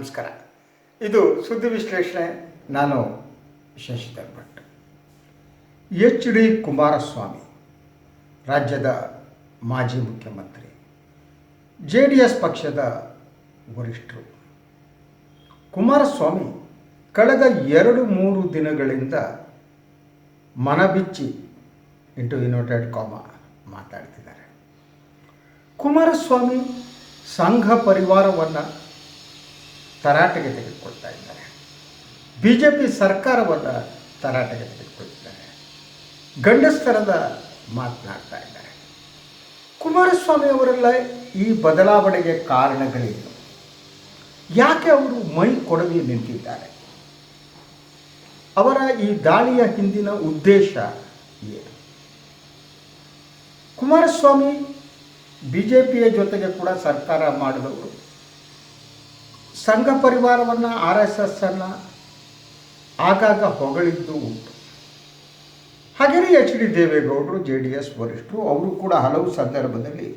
ನಮಸ್ಕಾರ. ಇದು ಸುದ್ದಿ ವಿಶ್ಲೇಷಣೆ. ನಾನು ಶಶಿಧರ್ ಭಟ್. ಎಚ್ ಡಿ ಕುಮಾರಸ್ವಾಮಿ, ರಾಜ್ಯದ ಮಾಜಿ ಮುಖ್ಯಮಂತ್ರಿ, ಜೆ ಡಿ ಎಸ್ ಪಕ್ಷದ ವರಿಷ್ಠರು. ಕುಮಾರಸ್ವಾಮಿ ಕಳೆದ ಎರಡು ಮೂರು ದಿನಗಳಿಂದ ಮನಬಿಚ್ಚಿ ಇಂಟು ಯುನೈಟೆಡ್ ಕಾಮ ಮಾತಾಡ್ತಿದ್ದಾರೆ. ಕುಮಾರಸ್ವಾಮಿ ಸಂಘ ಪರಿವಾರವನ್ನು ತರಾಟೆಗೆ ತೆಗೆದುಕೊಳ್ತಾ ಇದ್ದಾರೆ. ಬಿ ಜೆ ಪಿ ಸರ್ಕಾರವನ್ನು ತರಾಟೆಗೆ ತೆಗೆದುಕೊಳ್ತಿದ್ದಾರೆ ಗಂಡಸ್ತರದ ಮಾತನಾಡ್ತಾ ಇದ್ದಾರೆ. ಕುಮಾರಸ್ವಾಮಿ ಅವರೆಲ್ಲ ಈ ಬದಲಾವಣೆಗೆ ಕಾರಣಗಳೇನು? ಯಾಕೆ ಅವರು ಮೈ ಕೊಡವಿ ನಿಂತಿದ್ದಾರೆ? ಅವರ ಈ ದಾಳಿಯ ಹಿಂದಿನ ಉದ್ದೇಶ ಏನು? ಕುಮಾರಸ್ವಾಮಿ ಬಿ ಜೆ ಪಿಯ ಜೊತೆಗೆ ಕೂಡ ಸರ್ಕಾರ ಮಾಡಿದವರು ಸಂಘ ಪರಿವಾರವನ್ನು ಆರ್ ಎಸ್ ಎಸ್ ಅನ್ನು ಆಗಾಗ ಹೊಗಳಿದ್ದು ಉಂಟು. ಹಾಗೆಯೇ ಎಚ್ ಡಿ ದೇವೇಗೌಡರು, ಜೆ ಡಿ ಎಸ್ ವರಿಷ್ಠರು, ಅವರು ಕೂಡ ಹಲವು ಸಂದರ್ಭದಲ್ಲಿ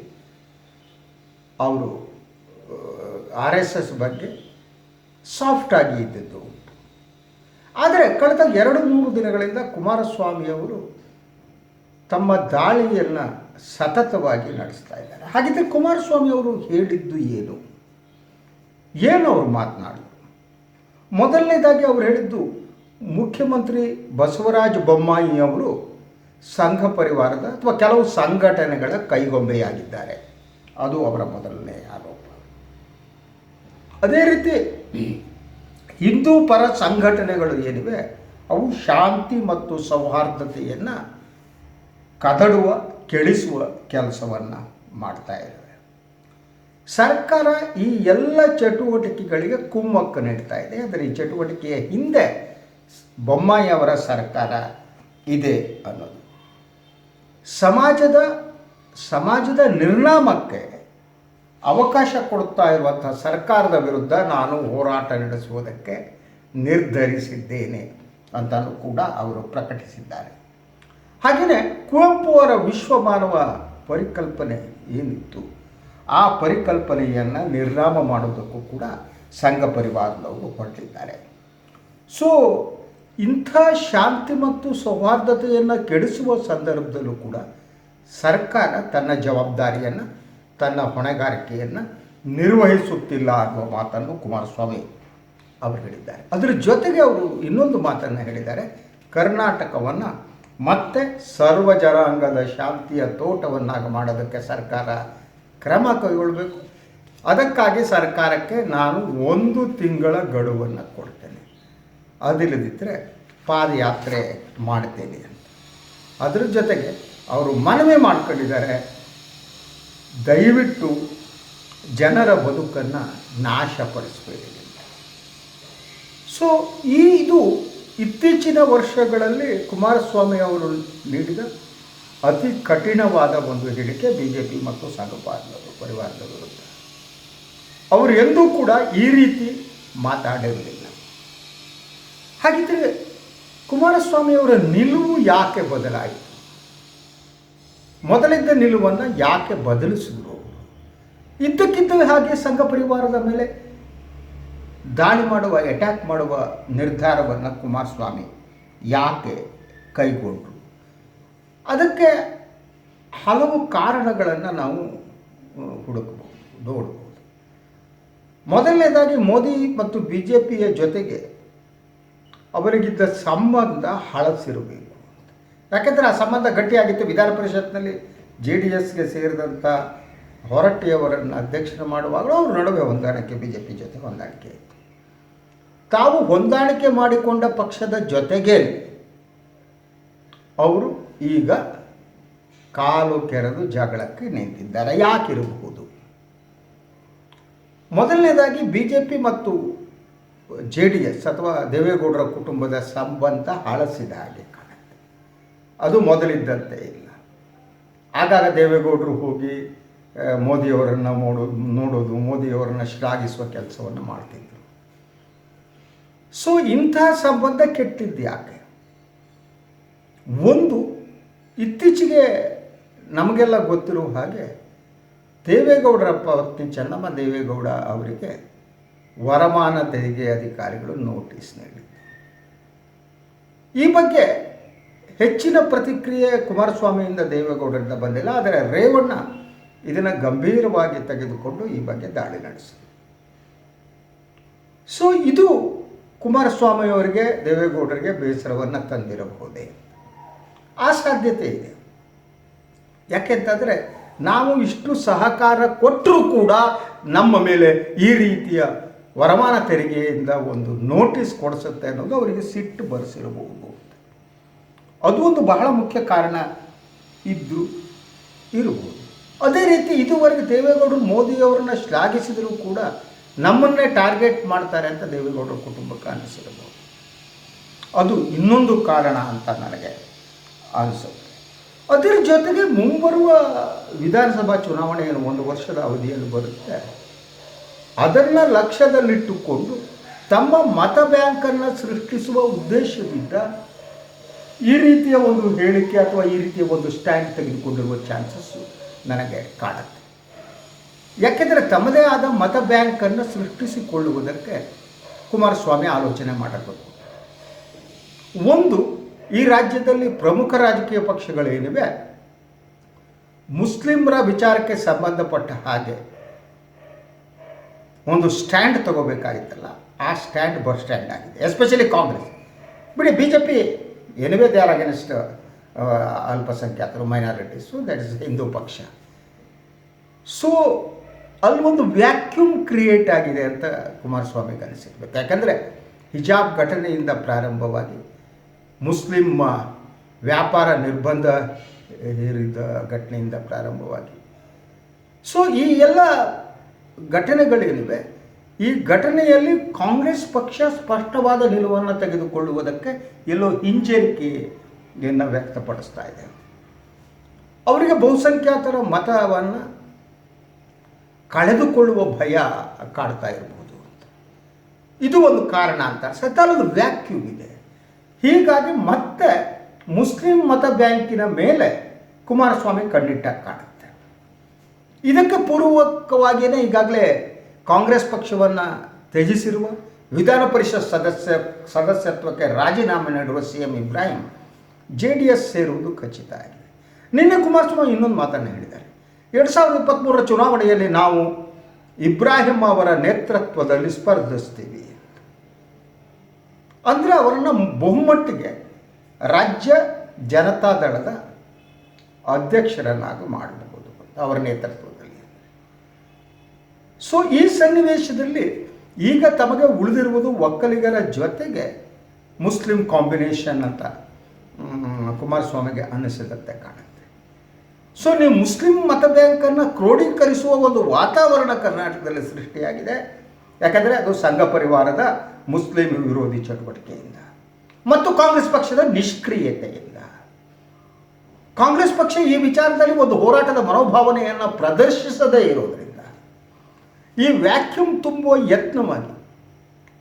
ಅವರು ಆರ್ ಎಸ್ ಎಸ್ ಬಗ್ಗೆ ಸಾಫ್ಟ್ ಆಗಿ ಇದ್ದಿದ್ದು ಉಂಟು. ಆದರೆ ಕಳೆದ ಎರಡು ಮೂರು ದಿನಗಳಿಂದ ಕುಮಾರಸ್ವಾಮಿ ಅವರು ತಮ್ಮ ದಾಳಿಯನ್ನು ಸತತವಾಗಿ ನಡೆಸ್ತಾ ಇದ್ದಾರೆ. ಹಾಗಿದ್ರೆ ಕುಮಾರಸ್ವಾಮಿ ಅವರು ಹೇಳಿದ್ದು ಏನು? ಏನು ಅವರು ಮಾತನಾಡಿದರು ಮೊದಲನೇದಾಗಿ ಅವರು ಹೇಳಿದ್ದು ಮುಖ್ಯಮಂತ್ರಿ ಬಸವರಾಜ ಬೊಮ್ಮಾಯಿ ಅವರು ಸಂಘ ಪರಿವಾರದ ಅಥವಾ ಕೆಲವು ಸಂಘಟನೆಗಳ ಕೈಗೊಂಬೆಯಾಗಿದ್ದಾರೆ. ಅದು ಅವರ ಮೊದಲನೇ ಆರೋಪ. ಅದೇ ರೀತಿ ಹಿಂದೂ ಪರ ಸಂಘಟನೆಗಳು ಏನಿವೆ, ಅವು ಶಾಂತಿ ಮತ್ತು ಸೌಹಾರ್ದತೆಯನ್ನು ಕದಡುವ ಕೆಳಿಸುವ ಕೆಲಸವನ್ನು ಮಾಡ್ತಾ ಇದ್ದಾವೆ ಸರ್ಕಾರ ಈ ಎಲ್ಲ ಚಟುವಟಿಕೆಗಳಿಗೆ ಕುಮ್ಮಕ್ಕು ನೀಡ್ತಾ ಇದೆ. ಆದರೆ ಈ ಚಟುವಟಿಕೆಯ ಹಿಂದೆ ಬೊಮ್ಮಾಯಿ ಅವರ ಸರ್ಕಾರ ಇದೆ ಅನ್ನೋದು. ಸಮಾಜದ ಸಮಾಜದ ನಿರ್ನಾಮಕ್ಕೆ ಅವಕಾಶ ಕೊಡ್ತಾ ಇರುವಂಥ ಸರ್ಕಾರದ ವಿರುದ್ಧ ನಾನು ಹೋರಾಟ ನಡೆಸುವುದಕ್ಕೆ ನಿರ್ಧರಿಸಿದ್ದೇನೆ ಅಂತಲೂ ಕೂಡ ಅವರು ಪ್ರಕಟಿಸಿದ್ದಾರೆ. ಹಾಗೆಯೇ ಕುವೆಂಪು ಅವರ ವಿಶ್ವಮಾನವ ಪರಿಕಲ್ಪನೆ ಏನಿತ್ತು? ಆ ಪರಿಕಲ್ಪನೆಯನ್ನು ನಿರ್ನಾಮ ಮಾಡೋದಕ್ಕೂ ಕೂಡ ಸಂಘ ಪರಿವಾರದವರು ಹೊರಟಿದ್ದಾರೆ ಸೊ ಇಂಥ ಶಾಂತಿ ಮತ್ತು ಸೌಹಾರ್ದತೆಯನ್ನು ಕೆಡಿಸುವ ಸಂದರ್ಭದಲ್ಲೂ ಕೂಡ ಸರ್ಕಾರ ತನ್ನ ಜವಾಬ್ದಾರಿಯನ್ನು, ತನ್ನ ಹೊಣೆಗಾರಿಕೆಯನ್ನು ನಿರ್ವಹಿಸುತ್ತಿಲ್ಲ ಅನ್ನುವ ಮಾತನ್ನು ಕುಮಾರಸ್ವಾಮಿ ಅವರು ಹೇಳಿದ್ದಾರೆ. ಅದರ ಜೊತೆಗೆ ಅವರು ಇನ್ನೊಂದು ಮಾತನ್ನು ಹೇಳಿದ್ದಾರೆ. ಕರ್ನಾಟಕವನ್ನು ಮತ್ತೆ ಸರ್ವ ಜನಾಂಗದ ಶಾಂತಿಯ ತೋಟವನ್ನಾಗಿ ಮಾಡೋದಕ್ಕೆ ಸರ್ಕಾರ ಕ್ರಮ ಕೈಗೊಳ್ಬೇಕು. ಅದಕ್ಕಾಗಿ ಸರ್ಕಾರಕ್ಕೆ ನಾನು ಒಂದು ತಿಂಗಳ ಗಡುವನ್ನು ಕೊಡ್ತೇನೆ. ಅದಿಲ್ಲದಿದ್ದರೆ ಪಾದಯಾತ್ರೆ ಮಾಡ್ತೇನೆ ಅಂತ. ಅದ್ರ ಜೊತೆಗೆ ಅವರು ಮನವಿ ಮಾಡ್ಕೊಂಡಿದ್ದಾರೆ. ದಯವಿಟ್ಟು ಜನರ ಬದುಕನ್ನು ನಾಶಪಡಿಸಬೇಡಿ ಸೊ ಈ ಇದು ಇತ್ತೀಚಿನ ವರ್ಷಗಳಲ್ಲಿ ಕುಮಾರಸ್ವಾಮಿ ಅವರು ನೀಡಿದ ಅತಿ ಕಠಿಣವಾದ ಒಂದು ಹೇಳಿಕೆ ಬಿ ಜೆ ಪಿ ಮತ್ತು ಸಂಘ ಪರಿವಾರದ ವಿರುದ್ಧ ಅವರು ಎಂದೂ ಕೂಡ ಈ ರೀತಿ ಮಾತಾಡಿರಲಿಲ್ಲ ಹಾಗಿದ್ದರೆ ಕುಮಾರಸ್ವಾಮಿ ಅವರ ನಿಲುವು ಯಾಕೆ ಬದಲಾಯಿತು? ಮೊದಲಿದ್ದ ನಿಲುವನ್ನು ಯಾಕೆ ಬದಲಿಸಿದ್ರು? ಇದ್ದಕ್ಕಿದ್ದ ಹಾಗೆ ಸಂಘ ಪರಿವಾರದ ಮೇಲೆ ದಾಳಿ ಮಾಡುವ ಅಟ್ಯಾಕ್ ಮಾಡುವ ನಿರ್ಧಾರವನ್ನು ಕುಮಾರಸ್ವಾಮಿ ಯಾಕೆ ಕೈಗೊಂಡ್ರು? ಅದಕ್ಕೆ ಹಲವು ಕಾರಣಗಳನ್ನು ನಾವು ಹುಡುಕಬಹುದು, ನೋಡಬಹುದು. ಮೊದಲನೇದಾಗಿ ಮೋದಿ ಮತ್ತು ಬಿ ಜೆ ಪಿಯ ಜೊತೆಗೆ ಅವರಿಗಿದ್ದ ಸಂಬಂಧ ಹಳಸಿರಬೇಕು. ಯಾಕೆಂದರೆ ಆ ಸಂಬಂಧ ಗಟ್ಟಿಯಾಗಿತ್ತು. ವಿಧಾನ ಪರಿಷತ್ನಲ್ಲಿ ಜೆ ಡಿ ಎಸ್ಗೆ ಸೇರಿದಂಥ ಹೊರಟ್ಟಿಯವರನ್ನು ಅಧ್ಯಕ್ಷ ಮಾಡುವಾಗಲೂ ಅವ್ರ ನಡುವೆ ಹೊಂದಾಣಿಕೆ ಬಿ ಜೆ ಪಿ ಜೊತೆ ಹೊಂದಾಣಿಕೆ ಇತ್ತು. ತಾವು ಹೊಂದಾಣಿಕೆ ಮಾಡಿಕೊಂಡ ಪಕ್ಷದ ಜೊತೆಗೆ ಅವರು ಈಗ ಕಾಲು ಕೆರೆದು ಜಗಳಕ್ಕೆ ನಿಂತಿದ್ದಾರೆ. ಯಾಕಿರಬಹುದು ಮೊದಲನೇದಾಗಿ ಬಿ ಜೆ ಪಿ ಮತ್ತು ಜೆ ಡಿ ಎಸ್ ಅಥವಾ ದೇವೇಗೌಡರ ಕುಟುಂಬದ ಸಂಬಂಧ ಹಳಸಿದ ಹಾಗೆ ಕಾಣುತ್ತೆ. ಅದು ಮೊದಲಿದ್ದಂತೆ ಇಲ್ಲ. ಆಗಾಗ ದೇವೇಗೌಡರು ಹೋಗಿ ಮೋದಿಯವರನ್ನು ನೋಡೋದು ನೋಡೋದು, ಮೋದಿಯವರನ್ನು ಶ್ಲಾಘಿಸುವ ಕೆಲಸವನ್ನು ಮಾಡ್ತಿದ್ರು. ಸೊ ಇಂಥ ಸಂಬಂಧ ಕೆಟ್ಟಿದ್ದು ಯಾಕೆ? ಒಂದು ಇತ್ತೀಚೆಗೆ ನಮಗೆಲ್ಲ ಗೊತ್ತಿರುವ ಹಾಗೆ ದೇವೇಗೌಡರ ಪತ್ನಿ ಚೆನ್ನಮ್ಮ ದೇವೇಗೌಡ ಅವರಿಗೆ ವರಮಾನ ತೆರಿಗೆ ಅಧಿಕಾರಿಗಳು ನೋಟಿಸ್ ನೀಡಿದರು ಈ ಬಗ್ಗೆ ಹೆಚ್ಚಿನ ಪ್ರತಿಕ್ರಿಯೆ ಕುಮಾರಸ್ವಾಮಿಯಿಂದ ದೇವೇಗೌಡರಿಂದ ಬಂದಿಲ್ಲ, ಆದರೆ ರೇವಣ್ಣ ಇದನ್ನು ಗಂಭೀರವಾಗಿ ತೆಗೆದುಕೊಂಡು ಈ ಬಗ್ಗೆ ದಾಳಿ ನಡೆಸಿದರು. ಸೊ ಇದು ಕುಮಾರಸ್ವಾಮಿಯವರಿಗೆ, ದೇವೇಗೌಡರಿಗೆ ಬೇಸರವನ್ನು ತಂದಿರಬಹುದೇ? ಆ ಸಾಧ್ಯತೆ ಇದೆ. ಯಾಕೆಂತಂದರೆ ನಾವು ಇಷ್ಟು ಸಹಕಾರ ಕೊಟ್ಟರೂ ಕೂಡ ನಮ್ಮ ಮೇಲೆ ಈ ರೀತಿಯ ವರಮಾನ ತೆರಿಗೆಯಿಂದ ಒಂದು ನೋಟಿಸ್ ಕೊಡಿಸುತ್ತೆ ಅನ್ನೋದು ಅವರಿಗೆ ಸಿಟ್ಟು ಬರೆಸಿರಬಹುದು. ಅದು ಒಂದು ಬಹಳ ಮುಖ್ಯ ಕಾರಣ ಇದ್ದು ಇರಬಹುದು. ಅದೇ ರೀತಿ ಇದುವರೆಗೆ ದೇವೇಗೌಡರು ಮೋದಿಯವರನ್ನ ಶ್ಲಾಘಿಸಿದರೂ ಕೂಡ ನಮ್ಮನ್ನೇ ಟಾರ್ಗೆಟ್ ಮಾಡ್ತಾರೆ ಅಂತ ದೇವೇಗೌಡರ ಕುಟುಂಬಕ್ಕೆ ಅನಿಸಿರಬಹುದು. ಅದು ಇನ್ನೊಂದು ಕಾರಣ ಅಂತ ನನಗೆ ಅನಿಸುತ್ತೆ ಅದರ ಜೊತೆಗೆ ಮುಂಬರುವ ವಿಧಾನಸಭಾ ಚುನಾವಣೆಯನ್ನು ಒಂದು ವರ್ಷದ ಅವಧಿಯಲ್ಲಿ ಬರುತ್ತೆ. ಅದನ್ನು ಲಕ್ಷ್ಯದಲ್ಲಿಟ್ಟುಕೊಂಡು ತಮ್ಮ ಮತ ಬ್ಯಾಂಕನ್ನು ಸೃಷ್ಟಿಸುವ ಉದ್ದೇಶದಿಂದ ಈ ರೀತಿಯ ಒಂದು ಹೇಳಿಕೆ ಅಥವಾ ಈ ರೀತಿಯ ಒಂದು ಸ್ಟ್ಯಾಂಡ್ ತೆಗೆದುಕೊಂಡಿರುವ ಚಾನ್ಸಸ್ಸು ನನಗೆ ಕಾಣುತ್ತೆ. ಯಾಕೆಂದರೆ ತಮ್ಮದೇ ಆದ ಮತ ಬ್ಯಾಂಕನ್ನು ಸೃಷ್ಟಿಸಿಕೊಳ್ಳುವುದಕ್ಕೆ ಕುಮಾರಸ್ವಾಮಿ ಆಲೋಚನೆ ಮಾಡಬೇಕು. ಒಂದು ಈ ರಾಜ್ಯದಲ್ಲಿ ಪ್ರಮುಖ ರಾಜಕೀಯ ಪಕ್ಷಗಳೇನಿವೆ? ಮುಸ್ಲಿಮರ ವಿಚಾರಕ್ಕೆ ಸಂಬಂಧಪಟ್ಟ ಹಾಗೆ ಒಂದು ಸ್ಟ್ಯಾಂಡ್ ತಗೋಬೇಕಾಗಿತ್ತಲ್ಲ, ಆ ಸ್ಟ್ಯಾಂಡ್ ಬಸ್ ಸ್ಟ್ಯಾಂಡ್ ಆಗಿದೆ, ಎಸ್ಪೆಷಲಿ ಕಾಂಗ್ರೆಸ್. ಬಿಡಿ B J P anyway they are against ಅಲ್ಪಸಂಖ್ಯಾತರು, ಮೈನಾರಿಟೀಸು, ದಟ್ ಇಸ್ ಹಿಂದೂ ಪಕ್ಷ. ಸೊ ಒಂದು ವ್ಯಾಕ್ಯೂಮ್ ಕ್ರಿಯೇಟ್ ಆಗಿದೆ ಅಂತ ಕುಮಾರಸ್ವಾಮಿಗೆ ಅನಿಸಿರ್ಬೇಕು ಯಾಕಂದರೆ ಹಿಜಾಬ್ ಘಟನೆಯಿಂದ ಪ್ರಾರಂಭವಾಗಿ ಮುಸ್ಲಿಂ ವ್ಯಾಪಾರ ನಿರ್ಬಂಧ ಹೇರಿದ ಘಟನೆಯಿಂದ ಪ್ರಾರಂಭವಾಗಿ. ಸೊ ಈ ಎಲ್ಲ ಘಟನೆಗಳೇನಿವೆ, ಈ ಘಟನೆಯಲ್ಲಿ ಕಾಂಗ್ರೆಸ್ ಪಕ್ಷ ಸ್ಪಷ್ಟವಾದ ನಿಲುವನ್ನು ತೆಗೆದುಕೊಳ್ಳುವುದಕ್ಕೆ ಎಲ್ಲೋ ಹಿಂಜರಿಕೆಯನ್ನು ವ್ಯಕ್ತಪಡಿಸ್ತಾ ಇದೆ. ಅವರಿಗೆ ಬಹುಸಂಖ್ಯಾತರ ಮತವನ್ನು ಕಳೆದುಕೊಳ್ಳುವ ಭಯ ಕಾಡ್ತಾ ಇರಬಹುದು ಅಂತ. ಇದು ಒಂದು ಕಾರಣ ಅಂತ ಸತಾಲದ ವ್ಯಾಕ್ಯೂಮ್ ಇದೆ. ಹೀಗಾಗಿ ಮತ್ತೆ ಮುಸ್ಲಿಂ ಮತ ಬ್ಯಾಂಕಿನ ಮೇಲೆ ಕುಮಾರಸ್ವಾಮಿ ಕಣ್ಣಿಟ್ಟಾಗಿ ಕಾಣುತ್ತೆ. ಇದಕ್ಕೆ ಪೂರ್ವಕವಾಗಿಯೇ ಈಗಾಗಲೇ ಕಾಂಗ್ರೆಸ್ ಪಕ್ಷವನ್ನು ತ್ಯಜಿಸಿರುವ ವಿಧಾನ ಪರಿಷತ್ ಸದಸ್ಯ ಸದಸ್ಯತ್ವಕ್ಕೆ ರಾಜೀನಾಮೆ ನೀಡಿರುವ C M Ibrahim J D S ಸೇರುವುದು ಖಚಿತ ಆಗಿದೆ. ನಿನ್ನೆ ಕುಮಾರಸ್ವಾಮಿ ಇನ್ನೊಂದು ಮಾತನ್ನು ಹೇಳಿದ್ದಾರೆ. ಎರಡು ಸಾವಿರದ ಇಪ್ಪತ್ತ್ಮೂರರ ಚುನಾವಣೆಯಲ್ಲಿ ನಾವು ಇಬ್ರಾಹಿಂ ಅವರ ನೇತೃತ್ವದಲ್ಲಿ ಸ್ಪರ್ಧಿಸ್ತೀವಿ. ಅಂದರೆ ಅವರನ್ನು ಬಹುಮಟ್ಟಿಗೆ ರಾಜ್ಯ ಜನತಾದಳದ ಅಧ್ಯಕ್ಷರನ್ನಾಗಿ ಮಾಡಬಹುದು ಅವರ ನೇತೃತ್ವದಲ್ಲಿ. ಸೊ ಈ ಸನ್ನಿವೇಶದಲ್ಲಿ ಈಗ ತಮಗೆ ಉಳಿದಿರುವುದು ಒಕ್ಕಲಿಗರ ಜೊತೆಗೆ ಮುಸ್ಲಿಂ ಕಾಂಬಿನೇಷನ್ ಅಂತ ಕುಮಾರಸ್ವಾಮಿಗೆ ಅನ್ನಿಸಿದಂತೆ ಕಾಣುತ್ತೆ. ಸೊ ನೀವು ಮುಸ್ಲಿಂ ಮತ ಬ್ಯಾಂಕನ್ನು ಕ್ರೋಢೀಕರಿಸುವ ಒಂದು ವಾತಾವರಣ ಕರ್ನಾಟಕದಲ್ಲಿ ಸೃಷ್ಟಿಯಾಗಿದೆ. ಯಾಕಂದರೆ ಅದು ಸಂಘ ಪರಿವಾರದ ಮುಸ್ಲಿಂ ವಿರೋಧಿ ಚಟುವಟಿಕೆಯಿಂದ ಮತ್ತು ಕಾಂಗ್ರೆಸ್ ಪಕ್ಷದ ನಿಷ್ಕ್ರಿಯತೆಯಿಂದ. ಕಾಂಗ್ರೆಸ್ ಪಕ್ಷ ಈ ವಿಚಾರದಲ್ಲಿ ಒಂದು ಹೋರಾಟದ ಮನೋಭಾವನೆಯನ್ನು ಪ್ರದರ್ಶಿಸದೇ ಇರೋದರಿಂದ ಈ ವ್ಯಾಕ್ಯೂಮ್ ತುಂಬುವ ಯತ್ನವಾಗಿ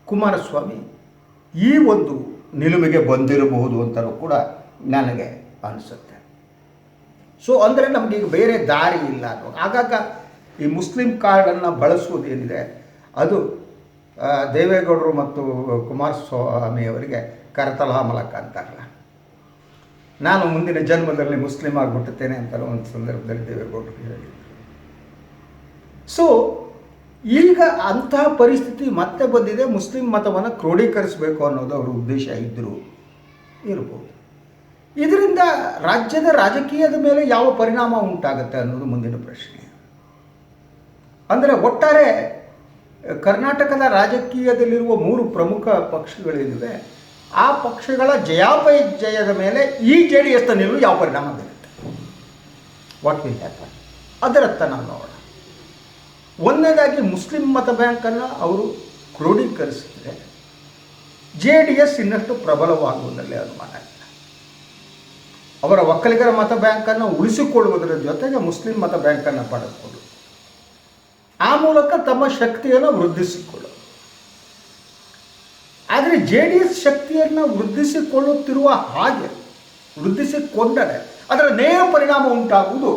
ಕುಮಾರಸ್ವಾಮಿ ಈ ಒಂದು ನಿಲುವಿಗೆ ಬಂದಿರಬಹುದು ಅಂತಲೂ ಕೂಡ ನನಗೆ ಅನಿಸುತ್ತೆ. ಸೊ ಅಂದರೆ ನಮಗೀಗ ಬೇರೆ ದಾರಿ ಇಲ್ಲ ಅನ್ನೋ ಆಗಾಗ ಈ ಮುಸ್ಲಿಂ ಕಾರ್ಡನ್ನು ಬಳಸುವುದೇನಿದೆ ಅದು ದೇವೇಗೌಡರು ಮತ್ತು ಕುಮಾರಸ್ವಾಮಿಯವರಿಗೆ ಕರತಲ ಮಲಕ ಅಂತಾರಲ್ಲ. ನಾನು ಮುಂದಿನ ಜನ್ಮದಲ್ಲಿ ಮುಸ್ಲಿಂ ಆಗಿಬಿಟ್ಟುತ್ತೇನೆ ಅಂತ ಒಂದು ಸಂದರ್ಭದಲ್ಲಿ ದೇವೇಗೌಡರು ಹೇಳಿದರು. ಸೊ ಈಗ ಅಂತಹ ಪರಿಸ್ಥಿತಿ ಮತ್ತೆ ಬಂದಿದೆ, ಮುಸ್ಲಿಂ ಮತವನ್ನು ಕ್ರೋಢೀಕರಿಸಬೇಕು ಅನ್ನೋದು ಅವರ ಉದ್ದೇಶ ಇದ್ದರೂ ಇರ್ಬೋದು. ಇದರಿಂದ ರಾಜ್ಯದ ರಾಜಕೀಯದ ಮೇಲೆ ಯಾವ ಪರಿಣಾಮ ಉಂಟಾಗುತ್ತೆ ಅನ್ನೋದು ಮುಂದಿನ ಪ್ರಶ್ನೆ. ಅಂದರೆ ಒಟ್ಟಾರೆ ಕರ್ನಾಟಕದ ರಾಜಕೀಯದಲ್ಲಿರುವ ಮೂರು ಪ್ರಮುಖ ಪಕ್ಷಗಳಿವೆ ಆ ಪಕ್ಷಗಳ ಜಯಾಪಜಯದ ಮೇಲೆ ಈ ಜೆ ಡಿ ಎಸ್ ನಿಲುವು ಯಾವ ಪರಿಣಾಮ ಬೀರುತ್ತೆ? ವಾಟ್ ವಿಲ್ ಹ್ಯಾಪನ್ ಅದರತ್ತ ನಾವು ನೋಡೋಣ. ಒಂದನೇದಾಗಿ ಮುಸ್ಲಿಂ ಮತ ಬ್ಯಾಂಕನ್ನು ಅವರು ಕ್ರೋಢೀಕರಿಸಿದರೆ ಜೆ ಡಿ ಎಸ್ ಇನ್ನಷ್ಟು ಪ್ರಬಲವಾಗುವುದರಲ್ಲಿ ಅನುಮಾನ ಇಲ್ಲ. ಅವರ ಒಕ್ಕಲಿಗರ ಮತ ಬ್ಯಾಂಕನ್ನು ಉಳಿಸಿಕೊಳ್ಳುವುದರ ಜೊತೆಗೆ ಮುಸ್ಲಿಂ ಮತ ಬ್ಯಾಂಕನ್ನು ಪಡೆದುಕೊಳ್ಳು ಆ ಮೂಲಕ ತಮ್ಮ ಶಕ್ತಿಯನ್ನು ವೃದ್ಧಿಸಿಕೊಳ್ಳು. ಆದರೆ ಜೆ ಡಿ ಎಸ್ ಶಕ್ತಿಯನ್ನು ವೃದ್ಧಿಸಿಕೊಳ್ಳುತ್ತಿರುವ ಹಾಗೆ, ವೃದ್ಧಿಸಿಕೊಂಡರೆ ಅದರ ನೇರ ಪರಿಣಾಮ ಉಂಟಾಗುವುದು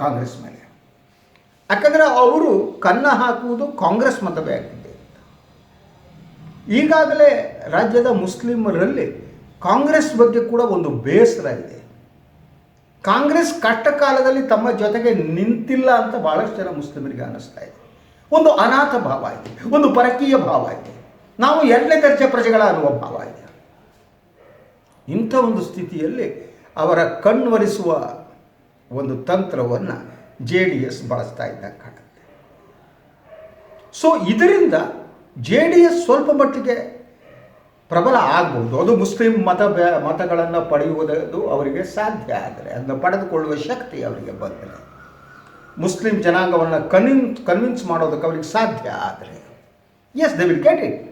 ಕಾಂಗ್ರೆಸ್ ಮೇಲೆ. ಯಾಕಂದರೆ ಅವರು ಕನ್ನ ಹಾಕುವುದು ಕಾಂಗ್ರೆಸ್ ಮತವೇ ಆಗಿದೆ. ಈಗಾಗಲೇ ರಾಜ್ಯದ ಮುಸ್ಲಿಮರಲ್ಲಿ ಕಾಂಗ್ರೆಸ್ ಬಗ್ಗೆ ಕೂಡ ಒಂದು ಬೇಸರ ಇದೆ. ಕಾಂಗ್ರೆಸ್ ಕಷ್ಟ ಕಾಲದಲ್ಲಿ ತಮ್ಮ ಜೊತೆಗೆ ನಿಂತಿಲ್ಲ ಅಂತ ಭಾಳಷ್ಟು ಜನ ಮುಸ್ಲಿಮರಿಗೆ ಅನ್ನಿಸ್ತಾ ಇದೆ. ಒಂದು ಅನಾಥ ಭಾವ ಇದೆ ಒಂದು ಪರಕೀಯ ಭಾವ ಇದೆ ನಾವು ಎರಡನೇ ದರ್ಜೆ ಪ್ರಜೆಗಳ ಅನ್ನುವ ಭಾವ ಇದೆ. ಇಂಥ ಒಂದು ಸ್ಥಿತಿಯಲ್ಲಿ ಅವರ ಕಣ್ವರಿಸುವ ಒಂದು ತಂತ್ರವನ್ನು ಜೆ ಡಿ ಎಸ್ ಬಳಸ್ತಾ ಇದ್ದಂಗೆ ಕಾಣುತ್ತೆ. ಸೊ ಇದರಿಂದ ಜೆ ಡಿ ಎಸ್ ಸ್ವಲ್ಪ ಮಟ್ಟಿಗೆ ಪ್ರಬಲ ಆಗ್ಬೋದು. ಅದು ಮುಸ್ಲಿಂ ಮತ ಮತಗಳನ್ನು ಪಡೆಯುವುದು ಅವರಿಗೆ ಸಾಧ್ಯ ಆದರೆ, ಅದನ್ನು ಪಡೆದುಕೊಳ್ಳುವ ಶಕ್ತಿ ಅವರಿಗೆ ಬಂದರೆ ಮುಸ್ಲಿಂ ಜನಾಂಗವನ್ನು ಕನ್ವಿನ್, ಕನ್ವಿನ್ಸ್ ಮಾಡೋದಕ್ಕೆ ಅವರಿಗೆ ಸಾಧ್ಯ ಆದರೆ. As they will get it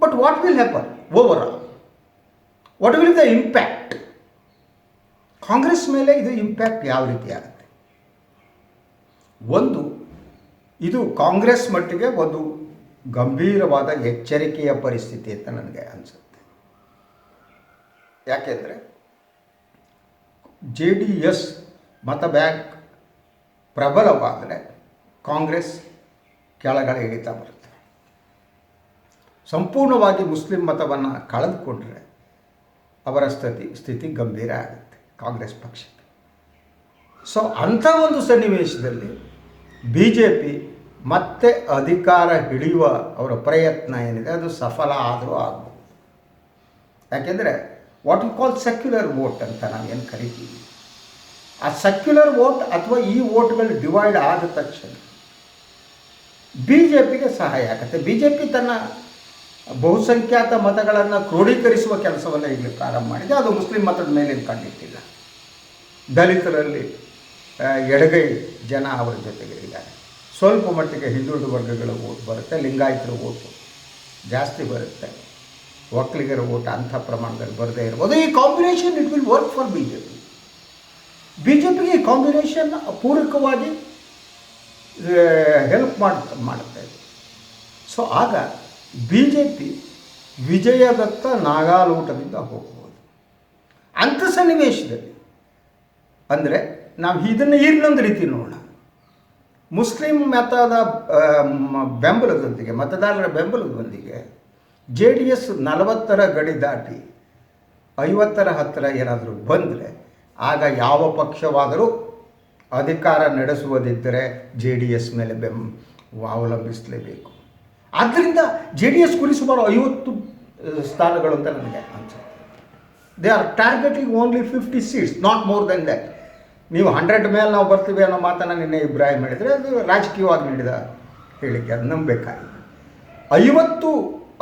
but what will happen overall what will the impact Congress ಮೇಲೆ ಇದು ಇಂಪ್ಯಾಕ್ಟ್ ಯಾವ ರೀತಿ ಆಗುತ್ತೆ? ಒಂದು, ಇದು ಕಾಂಗ್ರೆಸ್ ಮಟ್ಟಿಗೆ ಒಂದು ಗಂಭೀರವಾದ ಎಚ್ಚರಿಕೆಯ ಪರಿಸ್ಥಿತಿ ಅಂತ ನನಗೆ ಅನಿಸುತ್ತೆ. ಯಾಕೆಂದರೆ ಜೆ ಡಿ ಎಸ್ ಮತ ಬ್ಯಾಂಕ್ ಪ್ರಬಲವಾದರೆ ಕಾಂಗ್ರೆಸ್ ಕೆಳಗಡೆ ಇಳಿತಾ ಬರುತ್ತೆ. ಸಂಪೂರ್ಣವಾಗಿ ಮುಸ್ಲಿಂ ಮತವನ್ನು ಕಳೆದುಕೊಂಡ್ರೆ ಅವರ ಸ್ಥಿತಿ ಸ್ಥಿತಿ ಗಂಭೀರ ಆಗುತ್ತೆ ಕಾಂಗ್ರೆಸ್ ಪಕ್ಷಕ್ಕೆ. ಸೊ ಅಂಥ ಒಂದು ಸನ್ನಿವೇಶದಲ್ಲಿ ಬಿ ಜೆ ಪಿ ಮತ್ತೆ ಅಧಿಕಾರ ಹಿಡಿಯುವ ಅವರ ಪ್ರಯತ್ನ ಏನಿದೆ, ಅದು ಸಫಲ ಆದರೂ ಆಗ್ಬೋದು. ಯಾಕೆಂದರೆ what you call secular vote ಅಂತ ನಾವೇನು ಕರಿತೀವಿ? ಆ ಸೆಕ್ಯುಲರ್ ವೋಟ್ ಅಥವಾ ಈ ವೋಟ್ಗಳು ಡಿವೈಡ್ ಆದ ತಕ್ಷಣ ಬಿ ಜೆ ಪಿಗೆ ಸಹಾಯ ಆಗುತ್ತೆ. ಬಿ ಜೆ ಪಿ ತನ್ನ ಬಹುಸಂಖ್ಯಾತ ಮತಗಳನ್ನು ಕ್ರೋಢೀಕರಿಸುವ ಕೆಲಸವನ್ನು ಇಲ್ಲಿ ಪ್ರಾರಂಭ ಮಾಡಿದೆ. ಅದು ಮುಸ್ಲಿಂ ಮತದ ಮೇಲೆ ಕಂಡಿಟ್ಟಿಲ್ಲ. ದಲಿತರಲ್ಲಿ ಎಡಗೈ ಜನ ಅವರ ಜೊತೆಗೆ ಇದ್ದಾರೆ. ಸ್ವಲ್ಪ ಮಟ್ಟಿಗೆ ಹಿಂದುಳಿದ ವರ್ಗಗಳ ಓಟ್ ಬರುತ್ತೆ, ಲಿಂಗಾಯತರ ಓಟು ಜಾಸ್ತಿ ಬರುತ್ತೆ. ಒಕ್ಕಲಿಗರ ಓಟ್ ಅಂಥ ಪ್ರಮಾಣದಲ್ಲಿ ಬರದೇ ಇರ್ಬೋದು. ಈ combination it will work for B J P B J ಪಿಗೆ ಈ ಕಾಂಬಿನೇಷನ್ ಪೂರಕವಾಗಿ ಹೆಲ್ಪ್ ಮಾಡ್ತಾ ಮಾಡುತ್ತೆ. ಸೊ ಆಗ ಬಿ ಜೆ ಪಿ ವಿಜಯದತ್ತ ನಾಗಾಲೋಟದಿಂದ ಹೋಗ್ಬೋದು. ಅಂಥ ಸನ್ನಿವೇಶದಲ್ಲಿ, ಅಂದರೆ ನಾವು ಇದನ್ನು ಇನ್ನೊಂದು ರೀತಿ ನೋಡೋಣ. ಮುಸ್ಲಿಂ ಮತದ ಬೆಂಬಲದೊಂದಿಗೆ, ಮತದಾರರ ಬೆಂಬಲದೊಂದಿಗೆ ಜೆ ಡಿ ಎಸ್ ನಲವತ್ತರ ಗಡಿ ದಾಟಿ ಐವತ್ತರ ಹತ್ತಿರ ಏನಾದರೂ ಬಂದರೆ ಆಗ ಯಾವ ಪಕ್ಷವಾದರೂ ಅಧಿಕಾರ ನಡೆಸುವುದಿದ್ದರೆ ಜೆ ಡಿ ಎಸ್ ಮೇಲೆ ಬೆಂ, ಅವಲಂಬಿಸಲೇಬೇಕು. ಆದ್ದರಿಂದ ಜೆ ಡಿ ಎಸ್ ಕುರಿ ಸುಮಾರು ಐವತ್ತು ಸ್ಥಾನಗಳು ಅಂತ ನನಗೆ ಅನಿಸುತ್ತೆ. They are targeting only fifty seats not more than that ನೀವು ಹಂಡ್ರೆಡ್ ಮೇಲೆ ನಾವು ಬರ್ತೀವಿ ಅನ್ನೋ ಮಾತನ್ನು ನಿನ್ನೆ ಇಬ್ರಾಹಿಂ ಹೇಳಿದರೆ. ಅದು ರಾಜಕೀಯವಾಗಿ ನೀಡಿದ ಹೇಳಿಕೆ, ಅದು ನಂಬಬೇಕಾಗಿದೆ ಐವತ್ತು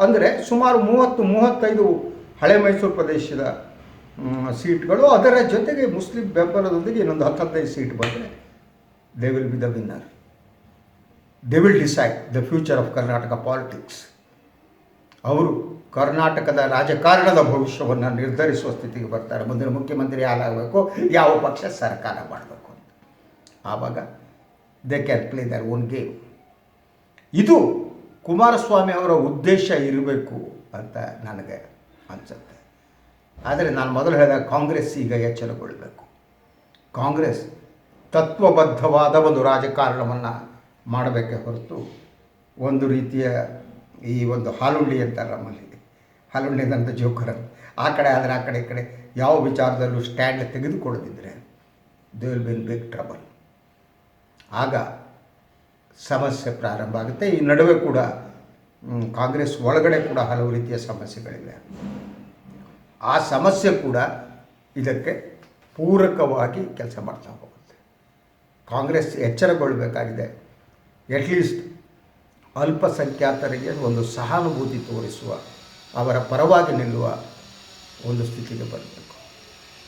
ಅಂದರೆ ಸುಮಾರು ಮೂವತ್ತು, ಮೂವತ್ತೈದು ಹಳೆ ಮೈಸೂರು ಪ್ರದೇಶದ ಸೀಟ್ಗಳು. ಅದರ ಜೊತೆಗೆ ಮುಸ್ಲಿಂ ಬೆಂಬಲದೊಂದಿಗೆ ಇನ್ನೊಂದು ಹತ್ತು ಹದಿನೈದು ಸೀಟ್ ಬಂದರೆ they will be the winner they will decide the future of Karnataka politics ಅವರು ಕರ್ನಾಟಕದ ರಾಜಕಾರಣದ ಭವಿಷ್ಯವನ್ನು ನಿರ್ಧರಿಸುವ ಸ್ಥಿತಿಗೆ ಬರ್ತಾರೆ. ಮುಂದಿನ ಮುಖ್ಯಮಂತ್ರಿ ಯಾರಾಗಬೇಕು, ಯಾವ ಪಕ್ಷ ಸರ್ಕಾರ ಮಾಡಬೇಕು ಅಂತ. ಆವಾಗ they can play their own game ಇದು ಕುಮಾರಸ್ವಾಮಿ ಅವರ ಉದ್ದೇಶ ಇರಬೇಕು ಅಂತ ನನಗೆ ಅನಿಸುತ್ತೆ. ಆದರೆ ನಾನು ಮೊದಲು ಹೇಳಿದ ಕಾಂಗ್ರೆಸ್ ಈಗ ಎಚ್ಚರಗೊಳ್ಳಬೇಕು ಕಾಂಗ್ರೆಸ್ ತತ್ವಬದ್ಧವಾದ ಒಂದು ರಾಜಕಾರಣವನ್ನು ಮಾಡಬೇಕೇ ಹೊರತು ಒಂದು ರೀತಿಯ ಈ ಒಂದು ಹಾಲುಳ್ಳಿ ಅಂತಾರೆ ನಮ್ಮಲ್ಲಿ. ಹಾಲುಳ್ಳಿ ಜೋಕರ್ ಆ ಕಡೆ ಆದರೆ ಆ ಕಡೆ ಈ ಕಡೆ ಯಾವ ವಿಚಾರದಲ್ಲೂ stand ತೆಗೆದುಕೊಳ್ಳದಿದ್ದರೆ they will be in big trouble ಆಗ ಸಮಸ್ಯೆ ಪ್ರಾರಂಭ ಆಗುತ್ತೆ. ಈ ನಡುವೆ ಕೂಡ ಕಾಂಗ್ರೆಸ್ ಒಳಗಡೆ ಕೂಡ ಹಲವು ರೀತಿಯ ಸಮಸ್ಯೆಗಳಿವೆ. ಆ ಸಮಸ್ಯೆ ಕೂಡ ಇದಕ್ಕೆ ಪೂರಕವಾಗಿ ಕೆಲಸ ಮಾಡ್ತಾ ಹೋಗುತ್ತೆ. ಕಾಂಗ್ರೆಸ್ ಎಚ್ಚರಗೊಳ್ಳಬೇಕಾಗಿದೆ ಅಟ್ಲೀಸ್ಟ್ ಅಲ್ಪಸಂಖ್ಯಾತರಿಗೆ ಒಂದು ಸಹಾನುಭೂತಿ ತೋರಿಸುವ, ಅವರ ಪರವಾಗಿ ನಿಲ್ಲುವ ಒಂದು ಸ್ಥಿತಿಗೆ ಬರಬೇಕು.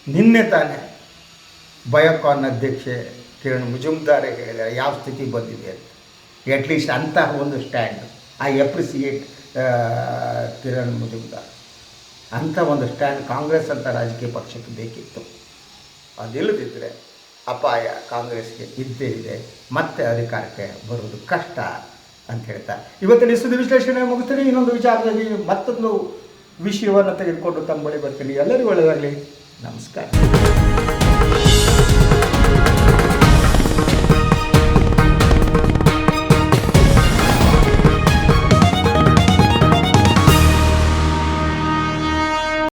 ನಿನ್ನೆ ತಾನೇ ಬಯೋಕಾನ್ ಅಧ್ಯಕ್ಷೆ ಕಿರಣ್ ಮುಜುಮ್ದಾರೆ ಹೇಳಿದ್ದಾರೆ, ಯಾವ ಸ್ಥಿತಿ ಬಂದಿದೆ ಅಂತ. ಅಟ್ಲೀಸ್ಟ್ ಅಂತಹ ಒಂದು stand I appreciate Kiran Mujumdar. ಅಂಥ ಒಂದು ಸ್ಟ್ಯಾಂಡ್ ಕಾಂಗ್ರೆಸ್ ಅಂತ ರಾಜಕೀಯ ಪಕ್ಷಕ್ಕೆ ಬೇಕಿತ್ತು. ಅದಿಲ್ಲದಿದ್ದರೆ ಅಪಾಯ ಕಾಂಗ್ರೆಸ್ಗೆ ಇದ್ದೇ ಇದೆ, ಮತ್ತೆ ಅಧಿಕಾರಕ್ಕೆ ಬರುವುದು ಕಷ್ಟ. ಅಂತ ಹೇಳ್ತಾ. ಇವತ್ತಿನ ಸುದ್ದಿ ವಿಶ್ಲೇಷಣೆ ಮುಗಿಸ್ತೀನಿ, ಇನ್ನೊಂದು ವಿಚಾರದಲ್ಲಿ ಮತ್ತೊಂದು ವಿಷಯವನ್ನು ತೆಗೆದುಕೊಂಡು ತಮ್ಮ ಬಳಿ ಬರ್ತೀನಿ. ಎಲ್ಲರಿಗೂ ಒಳ್ಳೆಯದಾಗಲಿ. ನಮಸ್ಕಾರ.